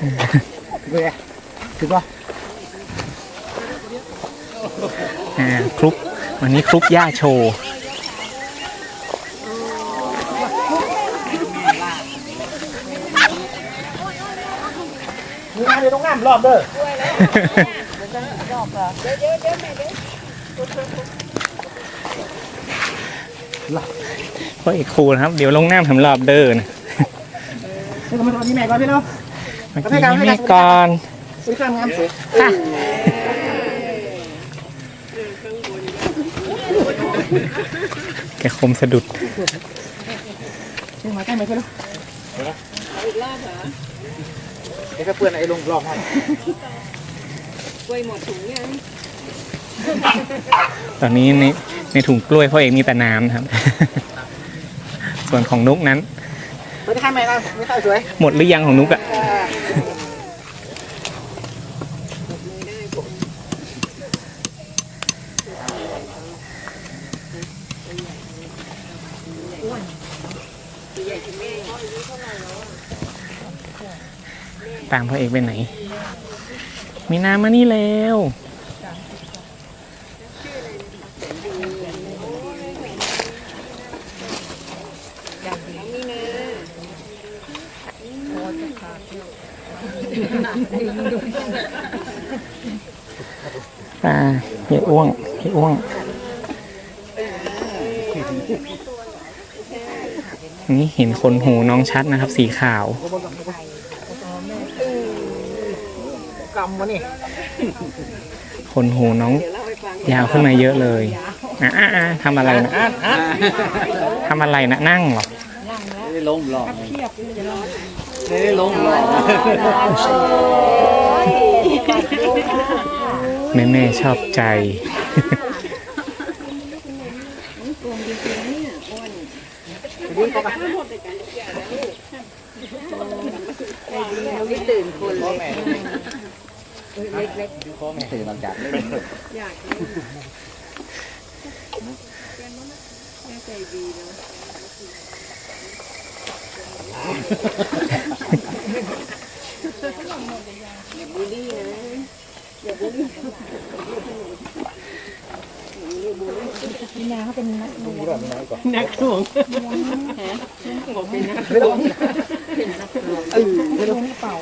ถึงป่ะน่ะถึงป่ะถึงป่ะอ่าคลุก วันนี้คลุกหญ้าโชว์มีงานในโรงงานรอบเด้อพ่อเอกครูนะครับ เดี๋ยวลงน้ำทำรอบเดินนี่ก็มาตอนนี้แม่ก่อนพี่เนาะเมื่อกี้นี่แม่ก่อน ซื้อข้ามงามสวยแกคมสะดุดนี่มาใกล้ไหมพี่เนาะอีกรอบเหรอเดี๋ยวก็เปื้อนไอ้ลงรอบให้ตอนนี้ในในถุงกล้วยพ่อเอกมีแต่น้ำนะครับ ส่วนของนุกนั้น ไม่ได้ข้ามไหมนะไม่ค่อยสวยหมดหรือยังของนุกอะตามพ่อเอกไปไหน มีน้ำมานี่แล้ว อ่าเฮียอ้วงเฮียอ้วงนี่เห็นคนหูน้องชัดนะครับ สีขาวกำวะนี่คนหูน้อง ยาวขึ้นมาเยอะเลยอะอะอะทำอะไรนะทำอะไรนะนั่งเหรอไม่ได้ลงหรอก ไม่ได้ลงหรอกแม่แม่ชอบใจดิ้นเข้า ไปตื่นคนเลยพ่อแม่ตื่นหลังจากบูลลี่นะนักหน่วงไม่ลงเออไม่ลงกระเป๋า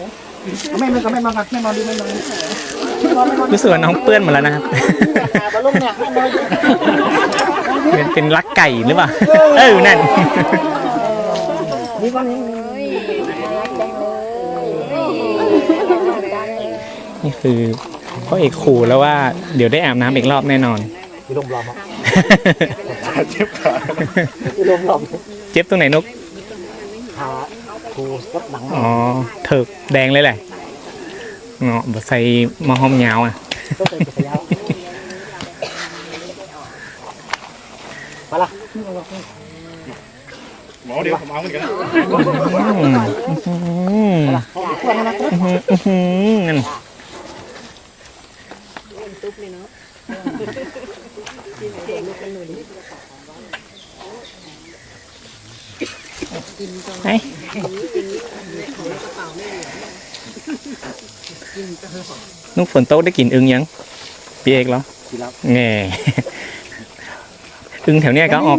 แม่ไม่ก็แม่มากันแม่นอนดูแม่นอนรู้สึกว่าน้องเปื้อนหมดแล้วนะครับขาบอลลูนเนี่ยแม่นอนดูเป็นเป็นรักไก่หรือเปล่า เออนั่นนี่ก้อน นี้นี่คือพ่อเอกขู่แล้วว่าเดี๋ยวได้อาบน้ำอีกรอบแน่นอน มีลมรอมอะเจ็บขามีลมรอมเจ็บตรงไหนนกขาครูรถหนังอ๋อเถิกแดงเลยแหละเนาะบใส่มะฮอมยาวอะก็เคยเจ็บยาวมาละหมอเดี๋ยวผมเอาเหมือนกันนะ อืมอืมขอขวดนะนะอืมอืมนั่นตุ๊บเลยเนาะไอนุกฝนโต๊ะได้กลิ่นอึงยังพี่เอกเหรอกินแล้วแง่อึงแถวเนี้ยก็ออก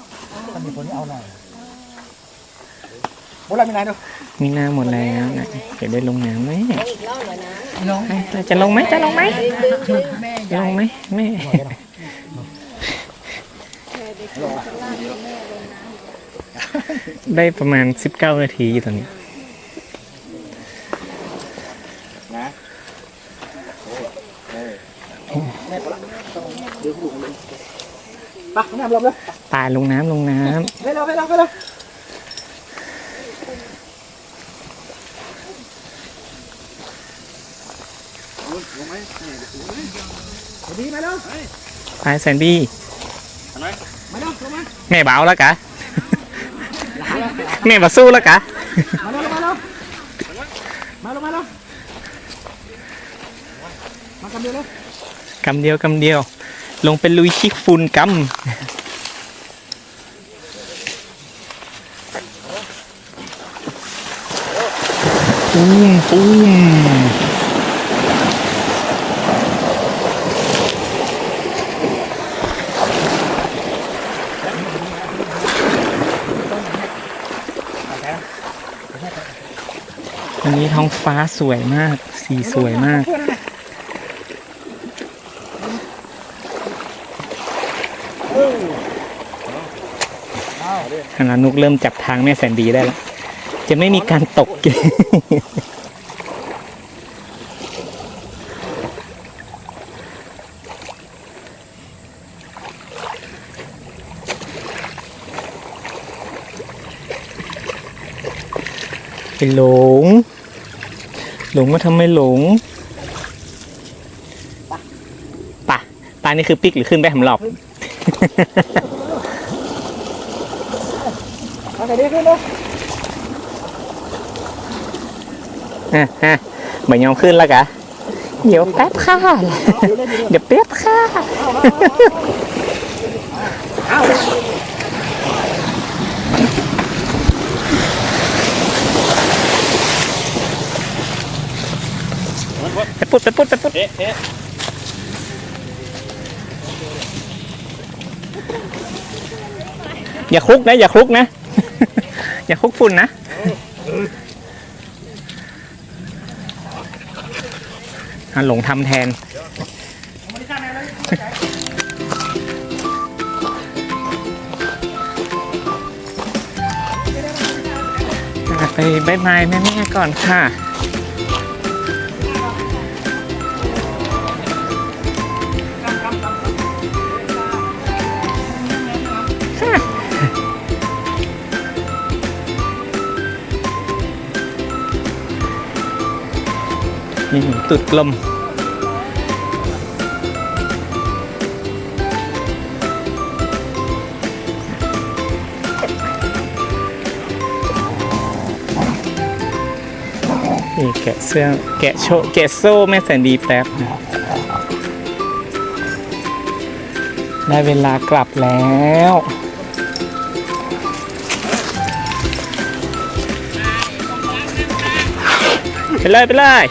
ถ้ามีคนที่เอาหน่อยโบราณมีไหนดูมีหน้าหมดแล้วนะเดี๋ยวได้ลงน้ำไหมอีกรอบเหรอนะน้องจะลงไหมจะลงไหมแม่จะลงไหมแม่ได้ประมาณ 19 นาทีอยู่ตอนนี้แม่ปละต้องเดี๋ยวผู้หลงเลยไปน้ำลมเลย ตายลงน้ำลงน้ไปเร็วไปเร็วไปเร็วลงไหมดีไหมเนาะำไปแซนดี้มาเนาะลงมาแม่เบาแล้วกะแม่มาสู้แล้วกะมาเนาะมาเนาะมาลงมาเนาะมากำเดียวเลยกำเดียวกำเดียว ลงเป็นลุยชิกฟุนกำ ตูมตูมวันนี้ท้องฟ้าสวยมาก สีสวยมากขณะนุกเริ่มจับทางแม่แสนดีได้แล้ว จะไม่มีการตกไอ้หลง หลงว่าทำไมหลงป่ะปลานี่คือปิกหรือขึ้นไปหำหลอบมาใส่ดีขึ้นเลย อะฮะเหมยอมขึ้นแล้วกะเดี๋ยวแป๊บค่ะ เดี๋ยวแป๊บค่ะไปปุดไปปุดไปปุดเอ๊ะเอ๊ะอย่าคลุกนะ อย่าคลุกนะ อย่าคลุกฝุ่นนะ อันหลงทำแทน ไปบายบายแม่ๆก่อนค่ะ นี่ตุดกลม นี่แกะเสื้อแกะโชแกะโซ่แม่แสนดีแป๊บนะได้เวลากลับแล้วไปเลยไปเลย